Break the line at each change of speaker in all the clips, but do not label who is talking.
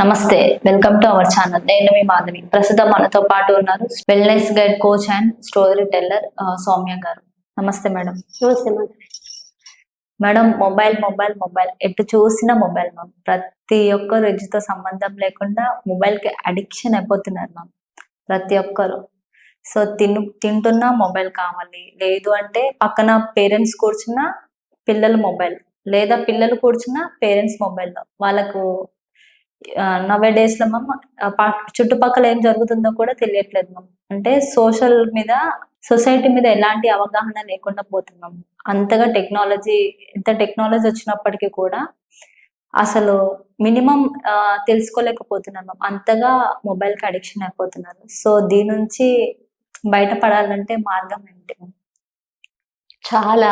నమస్తే welcome to our channel. నేను మీ మాధవి. ప్రస్తుతం మనతో పాటు ఉన్నారు wellness guide coach and story teller Soumya garu. Namaste madam.
Namaste Madhavi.
Madam mobile mobile mobile ఎటు చూసినా మొబైల్ మ్యామ్ ప్రతి ఒక్కరు రుచితో సంబంధం లేకుండా మొబైల్కి అడిక్షన్ అయిపోతున్నారు మ్యామ్ ప్రతి ఒక్కరు. సో తిను తింటున్నా మొబైల్ కావాలి. లేదు అంటే పక్కన పేరెంట్స్ కూర్చున్నా పిల్లలు మొబైల్ లేదా పిల్లలు కూర్చున్నా పేరెంట్స్ మొబైల్లో వాళ్ళకు నవే డేస్లో పా- చుట్టుపక్కల ఏం జరుగుతుందో కూడా తెలియట్లేదు మ్యామ్ అంటే సోషల్ మీద సొసైటీ మీద ఎలాంటి అవగాహన లేకుండా పోతున్నాం అంతగా టెక్నాలజీ ఎంత టెక్నాలజీ వచ్చినప్పటికీ కూడా అసలు మినిమం తెలుసుకోలేకపోతున్నాం అంతగా మొబైల్కి అడిక్షన్ అయిపోతున్నారు. సో దీని నుంచి బయటపడాలంటే మార్గం ఏంటి?
చాలా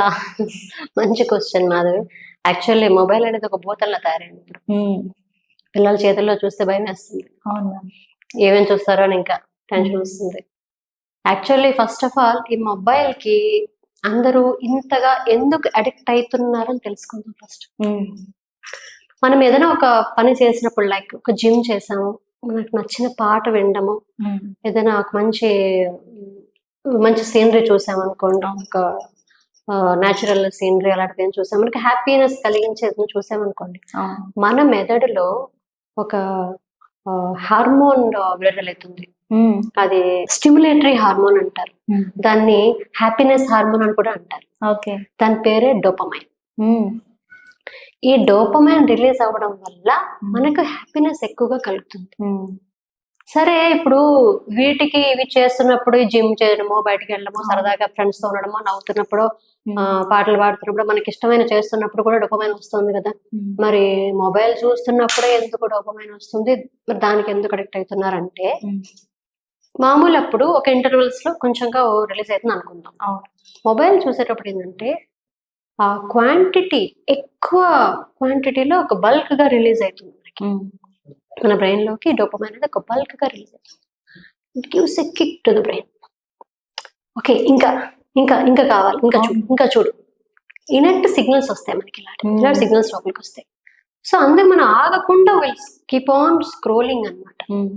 మంచి క్వశ్చన్ మాధవి. యాక్చువల్లీ మొబైల్ అనేది ఒక బోతల్లా తయారైంది ఇప్పుడు. పిల్లల చేతుల్లో చూస్తే భయం వేస్తుంది
అవును మ్యామ్.
ఏమేం చూస్తారో అని ఇంకా టెన్షన్ వస్తుంది. యాక్చువల్లీ ఫస్ట్ ఆఫ్ ఆల్ ఈ మొబైల్కి అందరూ ఇంతగా ఎందుకు అడిక్ట్ అవుతున్నారని తెలుసుకుందాం ఫస్ట్. మనం ఏదైనా ఒక పని చేసినప్పుడు లైక్ ఒక జిమ్ చేసాము మనకు నచ్చిన పాట వినడము ఏదైనా ఒక మంచి మంచి సీనరీ చూసామనుకోండి ఒక న్యాచురల్ సీనరీ అలాంటిది ఏం చూసాం మనకి హ్యాపీనెస్ కలిగించేది చూసామనుకోండి మన మెదడులో ఒక హార్మోన్ విడుదలవుతుంది
ఉమ్,
అది స్టిమ్యులేటరీ హార్మోన్ అంటారు. దాన్ని హ్యాపీనెస్ హార్మోన్ అని కూడా అంటారు.
ఓకే.
దాని పేరే డోపమైన్. ఈ డోపమైన్ రిలీజ్ అవ్వడం వల్ల మనకు హ్యాపీనెస్ ఎక్కువగా కలుగుతుంది. సరే ఇప్పుడు వీటికి ఇవి చేస్తున్నప్పుడు జిమ్ చేయడమో బయటికి వెళ్ళడమో. సరదాగా ఫ్రెండ్స్తో ఉండడమో నవ్వుతున్నప్పుడు పాటలు పాడుతున్నప్పుడు మనకి ఇష్టమైన చేస్తున్నప్పుడు కూడా డొపమైన్ వస్తుంది కదా. మరి మొబైల్ చూస్తున్నప్పుడే ఎందుకు డొపమైన్ వస్తుంది? మరి దానికి ఎందుకు అడిక్ట్ అవుతున్నారంటే మామూలు అప్పుడు ఒక ఇంటర్వెల్స్లో కొంచెంగా రిలీజ్ అవుతుంది అనుకుందాం. మొబైల్ చూసేటప్పుడు ఏంటంటే ఆ క్వాంటిటీ ఎక్కువ క్వాంటిటీలో ఒక బల్క్గా రిలీజ్ అవుతుంది మనకి. మన బ్రెయిన్లోకి డోపమైన్ అనేది ఒక బల్క్గా రిలీజ్ అవుతుంది. It gives a kick to the brain okay ఇంకా ఇంకా ఇంకా కావాలి ఇంకా చూడు ఇంకా చూడు. ఇనెట్ సిగ్నల్స్ వస్తాయి మనకి ఇలాంటి. ఇలాంటి సిగ్నల్స్ లోపలికి వస్తాయి. సో అందుకే మనం ఆగకుండా విల్ కీప్ ఆన్ స్క్రోలింగ్ అన్నమాట.
ఉమ్,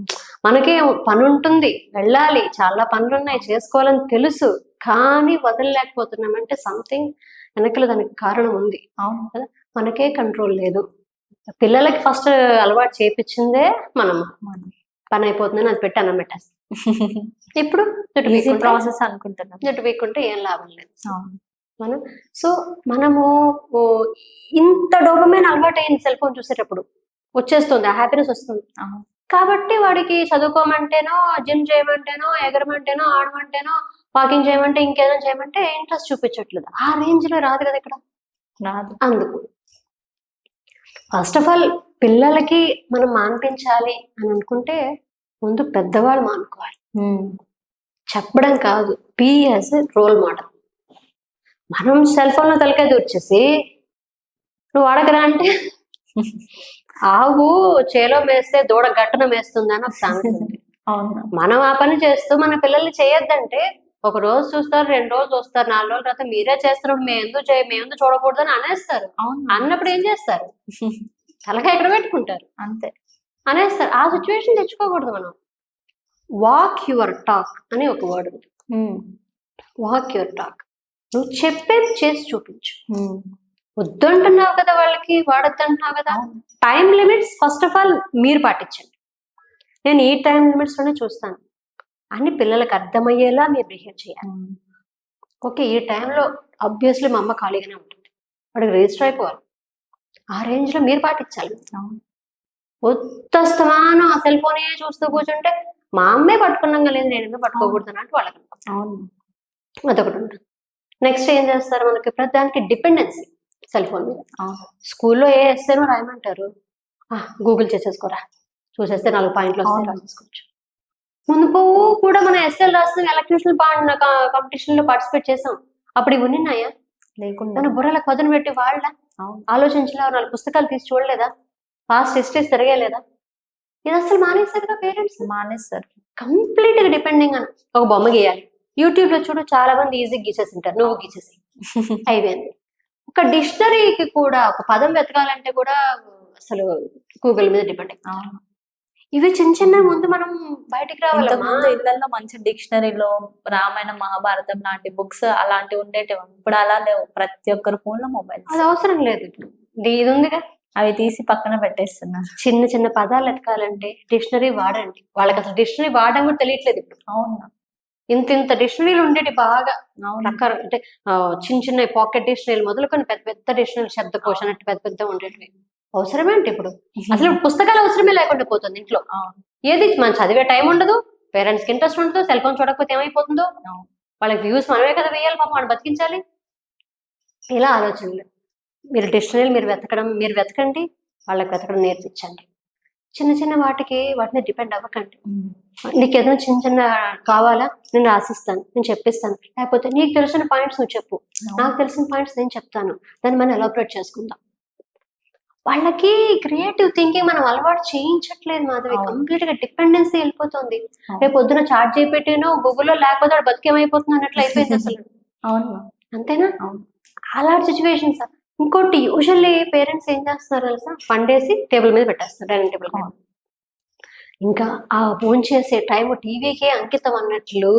మనకే పని ఉంటుంది వెళ్ళాలి చాలా పనులు ఉన్నాయి చేసుకోవాలని తెలుసు కానీ వదలలేకపోతున్నామంటే సంథింగ్ వెనకల దానికి కారణం ఉంది.
అవును.
మనకే కంట్రోల్ లేదు. పిల్లలకి ఫస్ట్ అలవాటు చేపించిందే మనం పని అయిపోతుందని అది పెట్టి అన్నం పెట్టేస్తాం. ఇప్పుడు జుట్టు
ప్రాసెస్ అనుకుంటున్నాం.
జుట్టు పీక్కుంటే ఏం లాభం లేదు. మనం సో మనము ఇంత డోపమైన అలవాటు అయింది సెల్ ఫోన్ చూసేటప్పుడు. వచ్చేస్తుంది ఆ హ్యాపీనెస్ వస్తుంది. కాబట్టి వాడికి చదువుకోమంటేనో జిమ్ చేయమంటేనో ఎగరమంటేనో ఆడమంటేనో వాకింగ్ చేయమంటే ఇంకేదైనా చేయమంటే ఇంట్రెస్ట్ చూపించట్లేదు. ఆ రేంజ్లో రాదు కదా ఇక్కడ?
రాదు.
అందుకు. ఫస్ట్ ఆఫ్ ఆల్ పిల్లలకి మనం మాన్పించాలి అని అనుకుంటే ముందు పెద్దవాళ్ళు మానుకోవాలి.
ఉమ్,
చెప్పడం కాదు be as a role model మనం సెల్ ఫోన్లో తలకాయ దూర్చేసి నువ్వు వాడకరా అంటే? ఆవు చేలో మేస్తే దూడ గట్టున మేస్తుంది అని ఒక సామెత.
అవును.
మనం ఆ పని చేస్తూ మన పిల్లల్ని చేయొద్దంటే ఒక రోజు చూస్తారు రెండు రోజులు చూస్తారు నాలుగు రోజుల తర్వాత మీరే చేస్తున్నప్పుడు మేము ఎందుకు చేయ మేము ఎందుకు చూడకూడదని అనేస్తారు. అన్నప్పుడు ఏం చేస్తారు? తలకాయ ఎక్కడ పెట్టుకుంటారు?
అంతే.
అనేస్తారు. ఆ సిచ్యువేషన్ తెచ్చుకోకూడదు మనం. వాక్ యువర్ టాక్ అని ఒక వర్డ్ ఉంది. వాక్ యువర్ టాక్ నువ్వు చెప్పేది చేసి చూపించు. వద్దంటున్నావు కదా వాళ్ళకి వాడొద్దంటున్నావు కదా. Time limits first of all మీరు పాటించండి. నేను ఈ టైం లిమిట్స్లోనే చూస్తాను. అని పిల్లలకు అర్థమయ్యేలా మీరు బిహేవ్ చేయాలి. ఓకే ఈ టైంలో ఆబ్వియస్లీ మా అమ్మ ఖాళీగానే ఉంటుంది. వాడికి రిజిస్టర్ అయిపోవాలి. ఆ రేంజ్లో మీరు పాటించాలి. ఉత్తస్తమానం ఆ సెల్ ఫోనే చూస్తూ కూర్చుంటే మా అమ్మే పట్టుకున్నాం లేదు నేను పట్టుకోకూడదు అన్నట్టు వాళ్ళకి. అదొకటి ఉంటుంది. నెక్స్ట్ ఏం చేస్తారు మనకి? ప్రతి దానికి డిపెండెన్సీ సెల్ ఫోన్ మీద. స్కూల్లో ఏ ఎస్ఏనో రాయమంటారు? గూగుల్ చేసేసుకోరా. చూసేస్తే నాలుగు పాయింట్లు వస్తాయి
అవును.
రాసేసుకోవచ్చు. మునుపు కూడా మన ఎస్ఎల్ రాసిన ఎలక్ట్రిషన్ కాంపిటీషన్లో పార్టిసిపేట్ చేసాం. అప్పుడు ఇవి ఉన్నాయా?
లేకుండా.
మన బుర్రలకు పదును పెట్టి వాళ్ళ? ఆలోచించలే నాలుగు పుస్తకాలు తీసి చూడలేదా? పాస్ట్ హిస్టరీస్ తిరగలేదా? ఇది అసలు మానేశారుగా పేరెంట్స్?
మానేస్తారు
కంప్లీట్గా డిపెండింగ్ అని ఒక బొమ్మ గీయాలి. యూట్యూబ్లో చూడు చాలా మంది ఈజీ గీసేసి ఉంటారు. నువ్వు గీసేసి. అయిపోయింది. ఒక డిక్షనరీకి కూడా ఒక పదం వెతకాలంటే కూడా అసలు గూగుల్ మీద డిపెండ్
అవును.
ఇవి చిన్న చిన్న ముందు మనం బయటికి రావాలమ్మా.
ఇంతకుముందు ఇళ్ళలో మంచి డిక్షనరీలో రామాయణం మహాభారతం లాంటి బుక్స్ అలాంటివి ఉండేటివి ఇప్పుడు అలా లేవు. ప్రతి ఒక్కరి ఫోన్లో మొబైల్
అది అవసరం లేదు ఇప్పుడు. ఇది ఉందిగా.
అవి తీసి పక్కన పెట్టేస్తున్నారు
చిన్న చిన్న పదాలు ఎతకాలంటే డిక్షనరీ వాడండి. వాళ్ళకి అసలు డిక్షనరీ వాడడం కూడా తెలియట్లేదు ఇప్పుడు.
అవును?
ఇంత ఇంత డిక్షనరీలు ఉండేటి బాగా. రకాల అంటే చిన్న చిన్న పాకెట్ డిక్షనరీలు మొదలుకొని పెద్ద పెద్ద డిక్షనరీ శబ్దకోశ అన్నట్టు పెద్ద పెద్ద ఉండేటివి. అవసరమే అంటే ఇప్పుడు అసలు పుస్తకాలు అవసరమే లేకుండా పోతుంది ఇంట్లో. ఏది మనం చదివే టైం ఉండదు పేరెంట్స్కి ఇంట్రెస్ట్ ఉండదు సెల్ ఫోన్ చూడకపోతే ఏమైపోతుందో. వాళ్ళకి వ్యూస్ మనమే కదా వేయాలి పాపం వాడిని బతికించాలి. ఇలా ఆలోచనలు. మీరు డిక్షనరీలు మీరు వెతకడం మీరు వెతకండి వాళ్ళకి వెతకడం నేర్పించండి. చిన్న చిన్న వాటికి వాటిని డిపెండ్ అవ్వకండి. నీకు ఏదైనా చిన్న చిన్న కావాలా? నేను రాసిస్తాను నేను చెప్పిస్తాను. లేకపోతే నీకు తెలిసిన పాయింట్స్ నువ్వు చెప్పు. నాకు తెలిసిన పాయింట్స్ నేను చెప్తాను. దాన్ని మనం ఎలాబరేట్ చేసుకుందాం. వాళ్ళకి క్రియేటివ్ థింకింగ్ మనం అలవాటు చేయించట్లేదు మాధవి. కంప్లీట్గా డిపెండెన్సీ వెళ్ళిపోతుంది. రేపు పొద్దున చార్ట్ చేపెట్టినో గూగుల్లో లేకపోతే వాడు బతికేమైపోతుంది అన్నట్లు అయిపోయింది అసలు
అవును
అంతేనా. అలాంటి సిచ్యువేషన్స్ ఇంకోటి యూజువల్లీ పేరెంట్స్ ఏం చేస్తున్నారు తెలుసా పండేసి టేబుల్ మీద పెట్టేస్తారు డైనింగ్ టేబుల్. ఇంకా ఆ ఫోన్ చేసే టైం టీవీకే అంకితం అన్నట్లు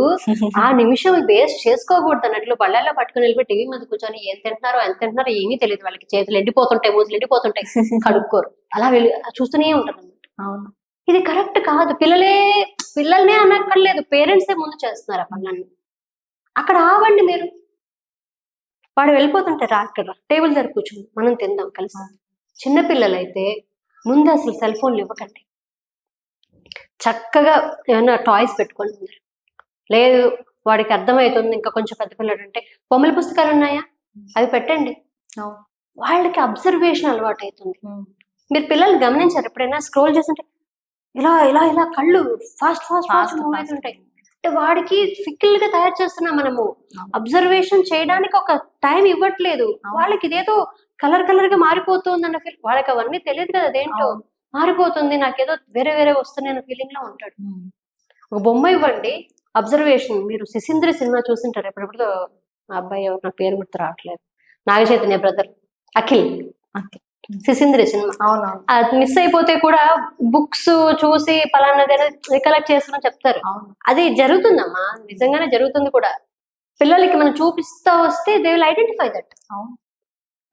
ఆ నిమిషం వేస్ట్ చేసుకోకూడదు అన్నట్లు బళ్ళల్లో పట్టుకుని వెళ్ళిపోయి టీవీ మీద కూర్చొని ఏం తింటున్నారో ఎంత తింటున్నారో ఏమీ తెలియదు వాళ్ళకి. చేతులు ఎండిపోతుంటాయి మూతులు ఎండిపోతుంటాయి కడుక్కోరు. అలా వెళ్ళి చూస్తూనే ఉంటారు అన్నమాట.
అవును.
ఇది కరెక్ట్ కాదు. పిల్లలే పిల్లల్నే అనక్కర్లేదు. పేరెంట్సే ముందు చేస్తున్నారు ఆ పనులన్నీ. అక్కడ ఆవండి మీరు. వాడు వెళ్ళిపోతుంటే రా అక్కడ టేబుల్ దగ్గర కూర్చుని మనం తిందాం కలిసి. చిన్న పిల్లలైతే ముందు అసలు సెల్ ఫోన్లు ఇవ్వకండి. చక్కగా ఏమైనా టాయ్స్ పెట్టుకొని ముందర. లేదు వాడికి అర్థమవుతుంది ఇంకా కొంచెం పెద్ద పిల్లడు అంటే బొమ్మల పుస్తకాలు ఉన్నాయా అవి పెట్టండి. వాళ్ళకి అబ్జర్వేషన్ అలవాటు అవుతుంది. మీరు పిల్లలు గమనించారు ఎప్పుడైనా స్క్రోల్ చేస్తుంటే ఇలా ఇలా ఇలా కళ్ళు ఫాస్ట్ ఫాస్ట్ ఫాస్ట్ మూవ్. అవుతుంటాయి అంటే వాడికి ఫికిల్గా తయారు చేస్తున్నాం మనము. అబ్జర్వేషన్ చేయడానికి ఒక టైం ఇవ్వట్లేదు. వాళ్ళకి ఇదేదో కలర్ కలర్గా మారిపోతుంది అన్న ఫీల్ వాళ్ళకి అవన్నీ తెలియదు కదా అదేంటో. మారిపోతుంది నాకేదో వేరే వేరే వస్తున్నాయి ఫీలింగ్లో ఉంటాడు. ఒక బొమ్మ ఇవ్వండి అబ్జర్వేషన్ మీరు శిశింద్రి సినిమా చూసింటారు ఎప్పుడెప్పుడు అబ్బాయి ఎవరు నా పేరు గుర్తు రావట్లేదు. నాగ చైతన్య బ్రదర్ అఖిల్. శిశింద్రి సినిమా.
అవునవును.
అది మిస్ అయిపోతే కూడా బుక్స్ చూసి పలానాది రికలెక్ట్ చేస్తామని చెప్తారు.
అవును.
అది జరుగుతుందమ్మా నిజంగానే జరుగుతుంది కూడా. పిల్లలకి మనం చూపిస్తా వస్తే దే విల్ ఐడెంటిఫై దట్
అవును.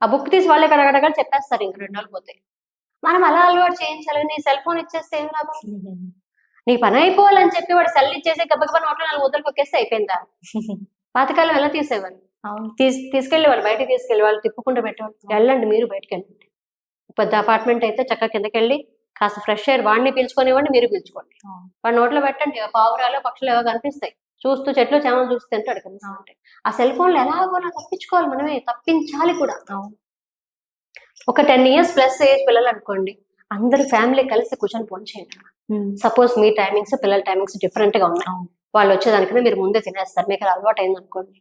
ఆ బుక్ తీసి వాళ్ళే కడగడగా చెప్పేస్తారు ఇంక రెండు రోజులు పోతే. మనం అలా అలవాటు చేయించాలి నీ సెల్ ఫోన్ ఇచ్చేస్తే ఏం లాభం? నీ పని అయిపోవాలని చెప్పి వాడు సెల్ ఇచ్చేసి గబగబా నోట్లో నాలుగు ముద్దలు కొక్కేస్తే అయిపోయిందా? పాతకాలం ఎలా తీసేవాళ్ళు? అవును. తీసి తీసుకెళ్ళి వాళ్ళు బయటకు తీసుకెళ్ళి వాళ్ళు తిప్పుకుంటూ పెట్టేవాళ్ళు. వెళ్ళండి మీరు బయటకు వెళ్ళండి. పెద్ద అపార్ట్మెంట్ అయితే చక్కగా కిందకి వెళ్ళి కాస్త ఫ్రెష్ ఎయిర్ వాడిని పీల్చుకొనివ్వండి మీరు పీల్చుకోండి. వాడి నోట్లో పెట్టండి పావురాలు పక్షులు ఏవో కనిపిస్తాయి. చూస్తూ చెట్లు చేమలు చూస్తూ తింటాడు కనిపిస్తూ ఉంటాయి ఆ సెల్ ఫోన్లు ఎలాగోలా తప్పించుకోవాలి మనమే తప్పించాలి కూడా. ఒక టెన్ ఇయర్స్ ప్లస్ ఏజ్ పిల్లలు అనుకోండి అందరు ఫ్యామిలీ కలిసి కూర్చొని ఫోన్ చేయండి. సపోజ్ మీ టైమింగ్స్ పిల్లల టైమింగ్స్ డిఫరెంట్గా ఉన్నాయి. వాళ్ళు వచ్చేదానికన్నా మీరు ముందే తినేస్తారు. మీకు అలవాటు అయింది అనుకోండి.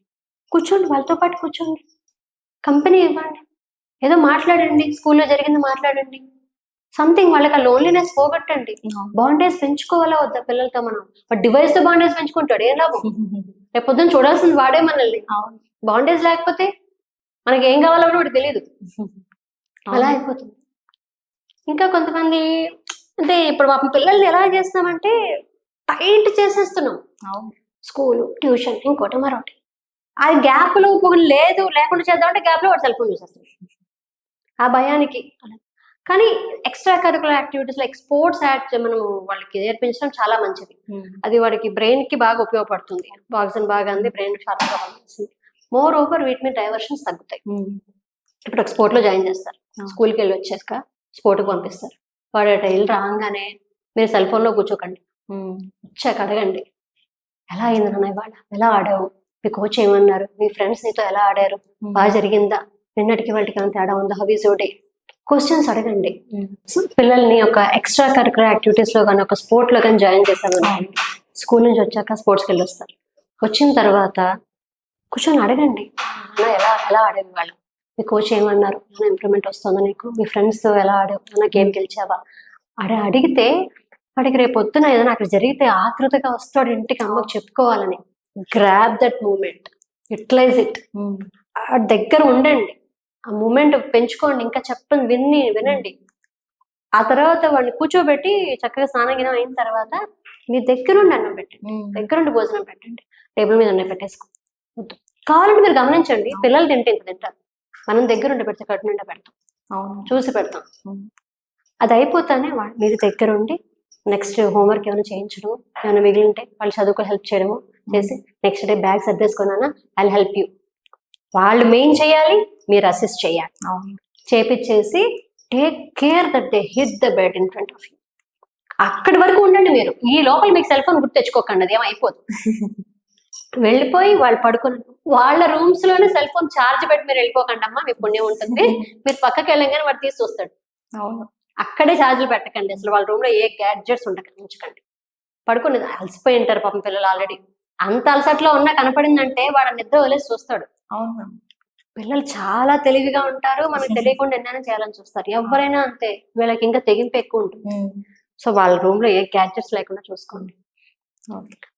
కూర్చోండి వాళ్ళతో పాటు కూర్చోండి. కంపెనీ ఇవ్వండి. ఏదో మాట్లాడండి స్కూల్లో జరిగింది మాట్లాడండి. సంథింగ్ వాళ్ళకి ఆ లోన్లీనెస్ పోగొట్టండి. బాండేజ్ పెంచుకోవాలా వద్దా పిల్లలతో మనం? డివైస్తో బాండేజ్ పెంచుకుంటాడు ఏం లాభం? రేపు పొద్దున్న చూడాల్సింది వాడే మనల్ని. బాండేజ్ లేకపోతే మనకి ఏం కావాలో కూడా వాడికి తెలియదు అలా. అయిపోతుంది. ఇంకా కొంతమంది అంటే ఇప్పుడు పాపం పిల్లల్ని ఎలా చేస్తున్నామంటే టైట్ చేసేస్తున్నాం. స్కూల్ ట్యూషన్ ఇంకోటి మరొకటి. ఆ గ్యాప్లో ఒకటి లేదు లేకుండా చేద్దామంటే గ్యాప్లో వాడు సెల్ ఫోన్ చూసేస్తాడు. ఆ భయానికి. కానీ extra curricular activities like sports add మనం వాళ్ళకి నేర్పించడం చాలా మంచిది. అది వాడికి బ్రెయిన్కి బాగా ఉపయోగపడుతుంది. ఆక్సిజన్ బాగా అంది బ్రెయిన్ షార్ప్గా పనిచేస్తుంది మోర్ ఓవర్ వీటి మీద డైవర్షన్స్ తగ్గుతాయి. ఇప్పుడు ఒక స్పోర్ట్లో జాయిన్ చేస్తారు. స్కూల్కి వెళ్ళి వచ్చాక స్పోర్ట్కి పంపిస్తారు. వాడు అటు వెళ్ళి రాగానే మీరు సెల్ ఫోన్లో కూర్చోకండి. వచ్చాక అడగండి. ఎలా అయింది నాన్న ఇవాళ? ఎలా ఆడావు? మీ కోచ్ ఏమన్నారు? మీ ఫ్రెండ్స్ నీతో ఎలా ఆడారు? బాగా జరిగిందా? నిన్నటికి వాటికి అంత తేడా ఉందా? హవీస్ ఒకటి క్వశ్చన్స్ అడగండి. సో పిల్లల్ని ఒక ఎక్స్ట్రా కరికులర్ యాక్టివిటీస్లో కానీ ఒక స్పోర్ట్లో కానీ జాయిన్ చేశారు స్కూల్ నుంచి వచ్చాక స్పోర్ట్స్కి వెళ్ళి వస్తారు వచ్చిన తర్వాత కూర్చొని అడగండి. ఎలా ఎలా ఆడేవి వాళ్ళు మీ కోచ్ ఏమన్నారు? ఏమైనా ఇంప్రూవ్మెంట్ వస్తుందా నీకు? మీ friends తో ఎలా ఆడావు? ఏమైనా గేమ్ గెలిచావా? అడ అడిగితే వాడికి రేపు పొద్దున ఏదైనా అక్కడ జరిగితే ఆతృతగా వస్తాడు ఇంటికి అమ్మకు చెప్పుకోవాలని. Grab that moment utilize it. ఆ దగ్గర ఉండండి. ఆ మూమెంట్ పెంచుకోండి. ఇంకా చెప్పండి విన్ని వినండి. ఆ తర్వాత వాడిని కూర్చోబెట్టి చక్కగా స్నానం గినం అయిన తర్వాత మీ దగ్గరుండి అన్నం పెట్టండి. దగ్గరుండి భోజనం పెట్టండి. టేబుల్ మీద అన్నీ పెట్టేసుకో. కావాలంటే మీరు గమనించండి పిల్లలు తింటే ఇంత తింటారు? మనం దగ్గరుండి పెడితే కడుపు నిండా పెడతాం.
అవును.
చూసి పెడతాం. అది అయిపోతానే మీరు దగ్గరుండి నెక్స్ట్ హోంవర్క్ ఏమైనా చేయించడం ఏమైనా మిగిలింటే వాళ్ళు చదువుకో హెల్ప్ చేయడము చేసి నెక్స్ట్ డే బ్యాగ్ సర్దేసుకున్నానా ఐ హెల్ప్ యూ. వాళ్ళు మెయిన్ చేయాలి మీరు అసిస్ట్ చేయాలి. చేపిచ్చేసి take care that they hit the bed in front of you. అక్కడి వరకు ఉండండి మీరు. ఈ లోపల మీకు సెల్ ఫోన్ గుర్తు తెచ్చుకోకండి అది ఏమైపోదు వెళ్ళిపోయి వాళ్ళు పడుకుని వాళ్ళ రూమ్స్లోనే సెల్ ఫోన్ ఛార్జ్ పెట్టి మీరు వెళ్ళిపోకండి అమ్మా మీ పుణ్యం ఉంటుంది. మీరు పక్కకి వెళ్ళంగానే వాడు తీసి చూస్తాడు
అవును.
అక్కడే ఛార్జీలు పెట్టకండి అసలు. వాళ్ళ రూమ్లో ఏ గ్యాడ్జెట్స్ ఉండకండి ఉంచకండి. పడుకుని అలసిపోయి ఉంటారు పాపం పిల్లలు ఆల్రెడీ అంత అలసట్లో ఉన్నా కనపడిందంటే వాడు నిద్ర వదిలేసి చూస్తాడు.
అవును
పిల్లలు చాలా తెలివిగా ఉంటారు. మనకు తెలియకుండా ఎన్నైనా చేయాలని చూస్తారు. ఎవరైనా అంతే. వీళ్ళకి ఇంకా తెగింపు ఎక్కువ ఉంటుంది. సో వాళ్ళ రూమ్లో ఏ గ్యాడ్జెట్స్ లేకుండా చూసుకోండి.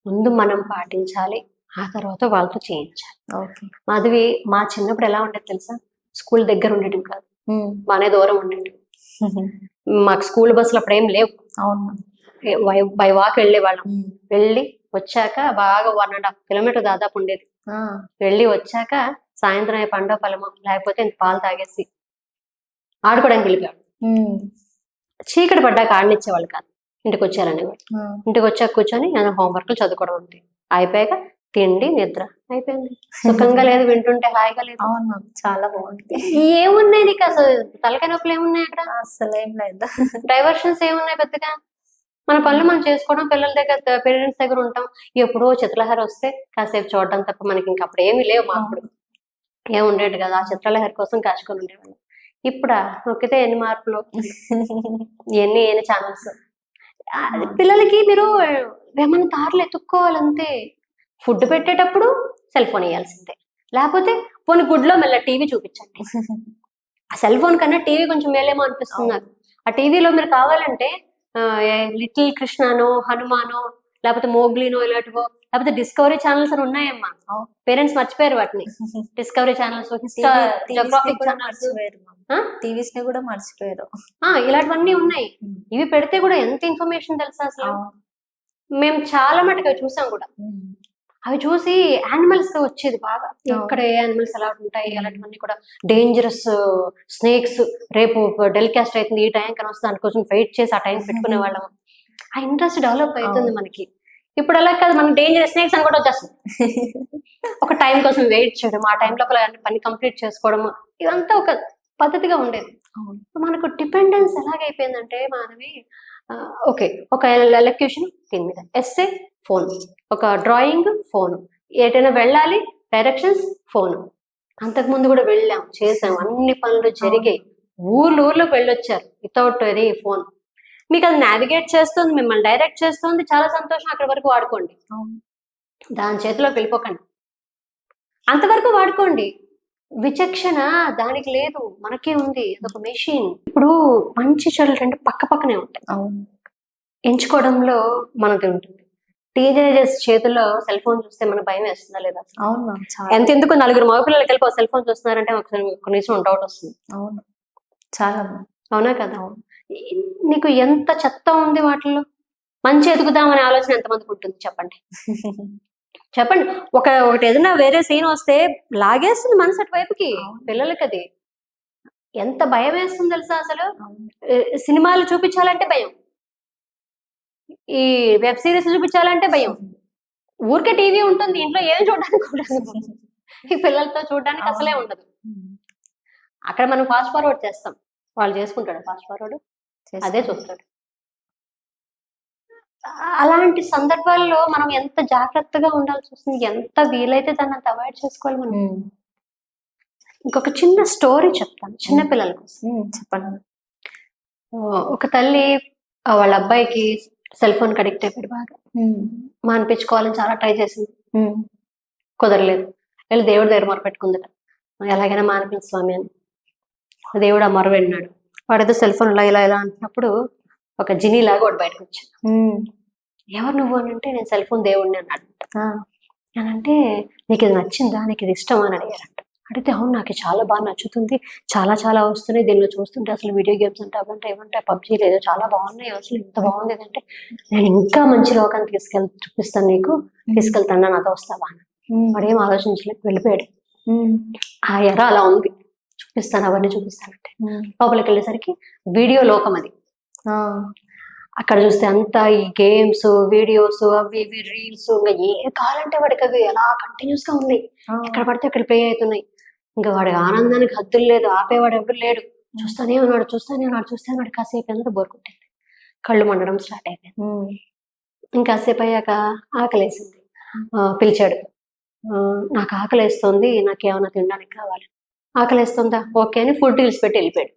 ముందు మనం పాటించాలి. ఆ తర్వాత వాళ్ళతో చేయించాలి. మాధవి మా చిన్నప్పుడు ఎలా ఉండేది తెలుసా? స్కూల్ దగ్గర ఉండేది కాదు. బాగానే దూరం ఉండేది. మాకు స్కూల్ బస్సులు అప్పుడు ఏం లేవు.
అవును.
బై వాక్ వెళ్ళేవాళ్ళం. వెళ్ళి వచ్చాక బాగా వన్ అండ్ హాఫ్ కిలోమీటర్ దాదాపు ఉండేది. వెళ్ళి వచ్చాక సాయంత్రం అయ్యే పండో పొలమో లేకపోతే ఇంత పాలు తాగేసి ఆడుకోవడానికి వెళ్ళిపోయాడు. చీకటి పడ్డాక ఆడనిచ్చేవాళ్ళు కాదు. ఇంటికి వచ్చారనేవాడు
ఆ,
ఇంటికి వచ్చాక కూర్చొని నేను హోంవర్క్లు చదువుకోవడం ఉంది అయిపోయాక తిండి నిద్ర. అయిపోయింది. సుఖంగా లేదు వింటుంటే హాయిగా లేదు.
అవును చాలా బాగుంది.
ఏమున్నాయి నీకు అసలు? తలకాయ నొప్పులు ఏమున్నాయి అక్కడ?
అసలు ఏం లేదు.
డైవర్షన్స్ ఏమున్నాయి పెద్దగా? మన పనులు మనం చేసుకోవడం పిల్లల దగ్గర పేరెంట్స్ దగ్గర ఉంటాం. ఎప్పుడో చిత్రలహరి వస్తే కాసేపు చూడడం తప్ప మనకి ఇంకా అప్పుడు ఏమీ లేవు మా అప్పుడు. ఏం ఉండేది కదా. ఆ చిత్రలహరి కోసం కాచుకొని ఉండేవాళ్ళం. ఇప్పుడా? నొక్కితే ఎన్ని మార్పులు ఎన్ని ఎన్ని ఛానల్స్? పిల్లలకి మీరు ఏమైనా దారులు ఎత్తుక్కోవాలంతే. ఫుడ్ పెట్టేటప్పుడు సెల్ ఫోన్ ఇవ్వాల్సిందే లేకపోతే పోనీ గుడ్లో మెల్ల టీవీ చూపించండి. ఆ సెల్ ఫోన్ కన్నా టీవీ కొంచెం మేలేమో అనిపిస్తుంది నాకు. ఆ టీవీలో మీరు కావాలంటే లిటిల్ కృష్ణనో హనుమానో లేకపోతే మోగ్లీనో ఇలాంటివో లేకపోతే డిస్కవరీ ఛానల్స్ అని ఉన్నాయమ్మా. పేరెంట్స్ మర్చిపోయారు వాటిని. Discovery channels జోగ్రాఫిక్ channels. ఆ?
టీవీస్ని కూడా మర్చిపోయారు.
ఇలాంటివన్నీ ఉన్నాయి. ఇవి పెడితే కూడా ఎంత ఇన్ఫర్మేషన్ తెలుసా అసలు. మేము చాలా మటుకు చూసాం కూడా. అవి చూసి యానిమల్స్ వచ్చేది బాగా. ఎక్కడ ఏ యానిమల్స్ ఎలా ఉంటాయి అలాంటివన్నీ కూడా డేంజరస్ స్నేక్స్ రేపు డెలికాస్ట్ అవుతుంది ఈ టైం కని వస్తుంది దానికోసం వెయిట్ చేసి ఆ టైం పెట్టుకునే వాళ్ళం ఆ ఇంట్రెస్ట్ డెవలప్ అవుతుంది మనకి. ఇప్పుడు అలా కాదు మనకి డేంజరస్ స్నేక్స్ అని కూడా వచ్చేస్తుంది. ఒక టైం కోసం వెయిట్ చేయడం ఆ టైం లోపల పని కంప్లీట్ చేసుకోవడం ఇదంతా ఒక పద్ధతిగా ఉండేది. మనకు డిపెండెన్స్ ఎలాగైపోయిందంటే మానవి ఓకే. ఒక ఎలక్యూషన్ దీని మీద. SA phone. ఒక డ్రాయింగ్ ఫోన్. ఎటైనా వెళ్ళాలి డైరెక్షన్స్ ఫోన్. అంతకు ముందు కూడా వెళ్ళాం చేసాం. అన్ని పనులు జరిగాయి. ఊర్లు ఊర్లోకి వెళ్ళొచ్చారు. వితౌట్ ఎనీ ఫోన్ మీకు అది నావిగేట్ చేస్తుంది మిమ్మల్ని డైరెక్ట్ చేస్తుంది. చాలా సంతోషం అక్కడి వరకు వాడుకోండి. దాని చేతిలోకి వెళ్ళిపోకండి. అంతవరకు వాడుకోండి. విచక్షణ దానికి లేదు మనకే ఉంది అదొక మెషిన్ ఇప్పుడు మంచి చెడులు రెండు పక్క పక్కనే ఉంటాయి. ఎంచుకోవడంలో మనది ఉంటుంది. టీనేజర్స్ చేతుల్లో సెల్ ఫోన్ చూస్తే మన భయం వేస్తుందా లేదా?
అవును
ఎంత ఎందుకు నలుగురు మగపిల్లలకి వెళ్ళి సెల్ ఫోన్ చూస్తున్నారంటే ఒక నిమిషం డౌట్ వస్తుంది.
అవును చాలా.
అవునా కదా? నీకు ఎంత చెత్త ఉంది వాటిల్లో? మంచి ఎదుగుదామనే ఆలోచన ఎంతమందికి ఉంటుంది చెప్పండి? చెప్పండి. ఒక ఒకటి ఏదైనా వేరే సీన్ వస్తే లాగేస్తుంది మనసు అటువైపుకి. పిల్లలకి అది ఎంత భయం వేస్తుంది తెలుసా అసలు? సినిమాలు చూపించాలంటే భయం. ఈ వెబ్ సిరీస్ చూపించాలంటే భయం. ఊరికే టీవీ ఉంటుంది ఇంట్లో ఏం చూడడానికి కూడా ఈ పిల్లలతో చూడడానికి అసలే. ఉండదు. అక్కడ మనం ఫాస్ట్ ఫార్వర్డ్ చేస్తాం. వాళ్ళు చేసుకుంటాడు. ఫాస్ట్ ఫార్వర్డ్ అదే చూస్తాడు. అలాంటి సందర్భాల్లో మనం ఎంత జాగ్రత్తగా ఉండాల్సి వస్తుంది ఎంత వీలైతే దాన్ని అంత అవాయిడ్ చేసుకోవాలి మనం. ఇంకొక చిన్న స్టోరీ చెప్తాను చిన్న పిల్లల కోసం.
చెప్పండి.
ఒక తల్లి వాళ్ళ అబ్బాయికి సెల్ ఫోన్ అడిక్ట్ అయిపోయాడు బాగా. మానిపించుకోవాలని చాలా ట్రై చేసింది. కుదరలేదు. వెళ్ళి దేవుడి దగ్గర మొరపెట్టుకుందట ఎలాగైనా మానిపించు స్వామి అని. దేవుడు ఆ మొర విన్నాడు. వాడేదో సెల్ ఫోన్ ఇలా ఇలా ఇలా అంటున్నప్పుడు ఒక జినీ లాగా వాడు బయటకు వచ్చాడు
ఉమ్.
ఎవరు నువ్వు అని అంటే నేను సెల్ ఫోన్ దేవుడిని అన్నాడు. అని అంటే నీకు ఇది నచ్చిందా? నీకు ఇది ఇష్టమా అని అడిగారంట. అడిగితే అవును నాకు చాలా బాగా నచ్చుతుంది చాలా చాలా వస్తున్నాయి దీనిలో చూస్తుంటే అసలు వీడియో గేమ్స్ అంటే అవంటే ఏమంటే పబ్జీ లేదో చాలా బాగున్నాయి అసలు ఇంత బాగుంది అంటే నేను ఇంకా మంచి లోకాన్ని తీసుకెళ్ చూపిస్తాను నీకు తీసుకెళ్తాను నాతో వస్తావా అని. వాడు ఏం ఆలోచించలేదు వెళ్ళిపోయాడు. ఆ ఎర అలా ఉంది చూపిస్తాను అవన్నీ చూపిస్తానంటే. లోపలికి వెళ్ళేసరికి వీడియో లోకం అది. అక్కడ చూస్తే అంతా ఈ గేమ్స్ వీడియోస్ అవి ఇవి రీల్స్ ఇంకా ఏ కావాలంటే వాడికి అవి అలా కంటిన్యూస్గా ఉన్నాయి. ఎక్కడ పడితే అక్కడ ప్లే అవుతున్నాయి. ఇంకా వాడి ఆనందానికి హద్దులు లేదు. ఆపేవాడు ఎవరు లేడు. చూస్తానే ఉన్నాడు చూస్తానే ఉన్నాడు చూస్తే ఉన్నాడు కాసేపు ఎందుకు బోర్ కొట్టింది. కళ్ళు మండడం స్టార్ట్ అయిపోయింది. ఇంకాసేపు అయ్యాక ఆకలేసింది. పిలిచాడు. నాకు ఆకలేస్తుంది నాకేమైనా తినడానికి కావాలి. ఆకలేస్తుందా? ఓకే అని ఫుడ్ రీల్స్ పెట్టి వెళ్ళిపోయాడు.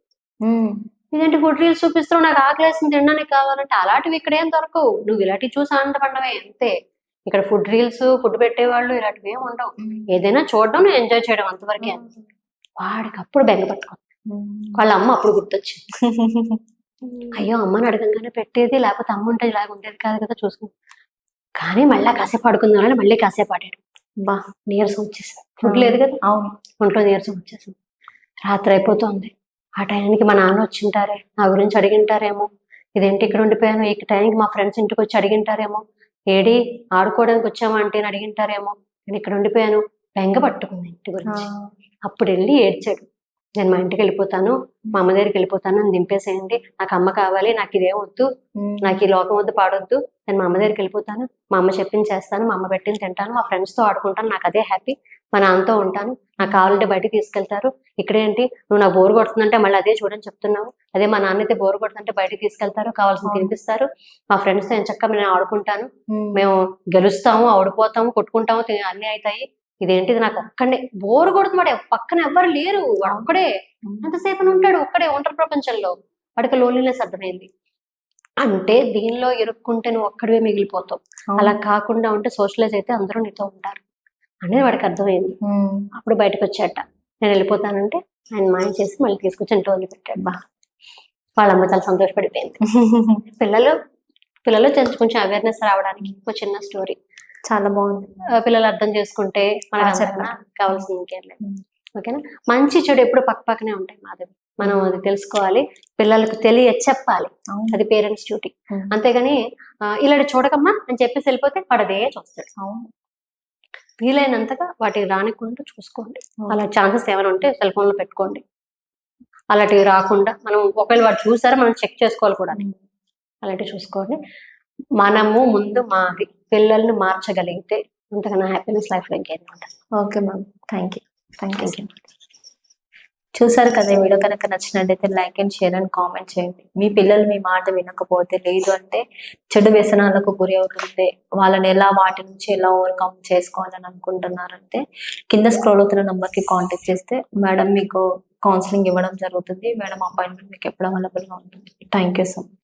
ఇదేంటి ఫుడ్ రీల్స్ చూపిస్తున్నావు? నాకు ఆకలేస్తుంది తినడానికి కావాలంటే అలాంటివి ఇక్కడ ఏం దొరకవు. నువ్వు ఇలాంటివి చూసి ఆనందపడమే అంతే. ఇక్కడ ఫుడ్ రీల్స్ ఫుడ్ పెట్టేవాళ్ళు ఇలాంటివి ఏమి ఉండవు. ఏదైనా చూడడం ఎంజాయ్ చేయడం అంతవరకే. వాడికి అప్పుడు బెంగ పట్టుకుంది
ఉమ్.
వాళ్ళ అమ్మ అప్పుడు గుర్తొచ్చింది. అయ్యో అమ్మని అడగంగానే పెట్టేది లేకపోతే అమ్మ ఉంటే ఇలాగ ఉండేది కాదు కదా చూసుకుని కానీ మళ్ళీ కాసేపు ఆడుకుందామని మళ్ళీ కాసేపు ఆడాడు. బా నీరసం వచ్చేసింది. ఫుడ్ లేదు కదా.
అవును.
ఒంట్లో నీరసం వచ్చేసింది. రాత్రి అయిపోతుంది. ఆ టైంకి మా నాన్న వచ్చింటారే నా గురించి అడిగింటారేమో. ఇదేంటి ఇక్కడ ఉండిపోయాను? ఈ టైంకి మా ఫ్రెండ్స్ ఇంటికి వచ్చి అడిగింటారేమో. ఏడి ఆడుకోవడానికి వచ్చామా అంటే అని అడిగింటారేమో. నేను ఇక్కడ ఉండిపోయాను. బెంగ పట్టుకుంది ఇంటి గురించి. అప్పుడు వెళ్ళి ఏడ్చాడు. నేను మా ఇంటికి వెళ్ళిపోతాను మా అమ్మ దగ్గరికి వెళ్ళిపోతాను నన్ను దింపేసేయండి. నాకు అమ్మ కావాలి నాకు ఇదేం వద్దు. నాకు ఈ లోకం వద్దు పాడొద్దు. నేను మా అమ్మ దగ్గరికి వెళ్ళిపోతాను. మా అమ్మ చెప్పింది చేస్తాను మా అమ్మ పెట్టింది తింటాను మా friends తో ఆడుకుంటాను నాకు అదే హ్యాపీ. మా నాన్నతో ఉంటాను. నాకు కావాలంటే బయటికి తీసుకెళ్తారు. ఇక్కడేంటి నువ్వు నాకు బోర్ కొడుతుందంటే మళ్ళీ అదే చూడని చెప్తున్నావు. అదే మా నాన్న అయితే బోర్ కొడుతుంటే బయటికి తీసుకెళ్తారు. కావాల్సింది. తినిపిస్తారు. మా ఫ్రెండ్స్తో ఎంచక్క నేను ఆడుకుంటాను. మేము గెలుస్తాము ఓడిపోతాము కొట్టుకుంటాము అన్నీ అవుతాయి. ఇదేంటిది? నాకు ఒక్కడే బోర్ కొడుతున్నాడు. పక్కన ఎవ్వరు లేరు. వాడు ఒక్కడే ఎంతసేపు ఉంటాడు. ఒక్కడే ఒంటరి ప్రపంచంలో. వాడికి లోన్లీనెస్ అర్థమైంది. అంటే దీనిలో ఇరుక్కుంటే నువ్వు ఒక్కడివే మిగిలిపోతావు. అలా కాకుండా ఉంటే సోషలైజ్ అయితే అందరూ నీతో ఉంటారు. అనేది వాడికి అర్థమైంది. అప్పుడు బయటకు వచ్చాట నేను వెళ్ళిపోతానంటే ఆయన మాయం చేసి మళ్ళీ తీసుకొచ్చి ఇంట్లో వదిలిపెట్టాడు. బా. వాళ్ళ అమ్మ చాలా సంతోషపడిపోయింది. పిల్లలు పిల్లలు కొంచెం కొంచెం అవేర్నెస్ రావడానికి ఒక చిన్న స్టోరీ
చాలా బాగుంది.
పిల్లలు అర్థం చేసుకుంటే. అంతకన్నా కావాల్సింది ఇంకేం లేదు.
ఉమ్.
ఓకేనా? మంచి చెడు ఎప్పుడు పక్క పక్కనే ఉంటాయి మాధవి. మనం అది తెలుసుకోవాలి. పిల్లలకు తెలియ చెప్పాలి. అది పేరెంట్స్ డ్యూటీ అంతేగాని ఇలాంటి చూడకమ్మా అని చెప్పేసి వెళ్ళిపోతే వాడు అదే చూస్తాడు. వీలైనంతగా వాటికి రానికుండా చూసుకోండి. అలా ఛాన్సెస్ ఏమైనా ఉంటే సెల్ ఫోన్లో పెట్టుకోండి. అలాంటివి రాకుండా మనం ఒకవేళ వాడు చూసారా మనం చెక్ చేసుకోవాలి కూడా. అలాంటివి చూసుకోండి. మనము ముందు మారి పిల్లల్ని మార్చగలిగితే అంతకన్నా హ్యాపీనెస్ లైఫ్లో ఇంకేది ఉంటుంది
okay ma'am. Thank you thank you చూసారు కదా ఈ వీడియో కనుక నచ్చినట్టయితే like and share and comment చేయండి. మీ పిల్లలు మీ మాట వినకపోతే లేదు అంటే చెడు వ్యసనాలకు గురి అవుతుంటే వాళ్ళని ఎలా వాటి నుంచి ఎలా ఓవర్కమ్ చేసుకోవాలని అనుకుంటున్నారంటే కింద స్క్రోల్ అవుతున్న number కి కాంటాక్ట్ చేస్తే మేడం మీకు కౌన్సిలింగ్ ఇవ్వడం జరుగుతుంది. మేడం అపాయింట్మెంట్ మీకు ఎప్పుడు అవైలబుల్గా ఉంటుంది. Thank you so much